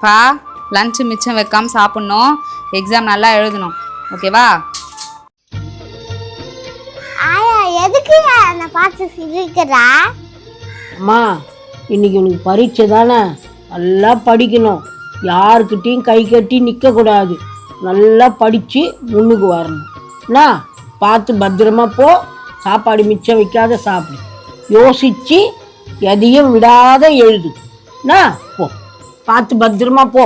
பா லஞ்சு மிச்சம் வைக்காம சாப்பிட்ணும். எக்ஸாம் நல்லா எழுதணும். ஓகேவா ஆயா எதுக்கு என்னை பார்த்து சிரிக்கிறா? அம்மா இன்னைக்கு உனக்கு பரீட்சை தானே? நல்லா படிக்கணும். யாருக்கிட்டேயும் கை கட்டி நிற்கக்கூடாது நல்லா படித்து முன்னுக்கு வரணும். என்ன? பார்த்து பத்திரமா போ. சாப்பாடு மிச்சம் வைக்காத சாப்பிடு. யோசித்து எதையும் விடாத எழுது. என்ன? போ. பார்த்து பத்திரமா போ.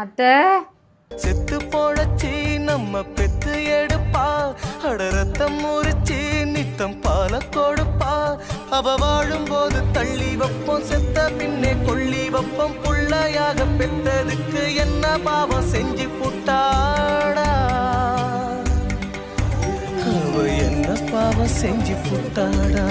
அத்தை. செத்து போடச்சி நம்ம பெத்து எடுப்பா. அட ரத்தம் முறிச்சி நித்தம் பால கொடுப்பா. அவ வாழும் போது தள்ளி வைப்போம் செத்த பின்னே கொள்ளி வைப்போம். புள்ளையாக பெற்றதுக்கு என்ன பாவம் செஞ்சு புட்டாடா. அவ என்ன பாவம் செஞ்சு புட்டாடா.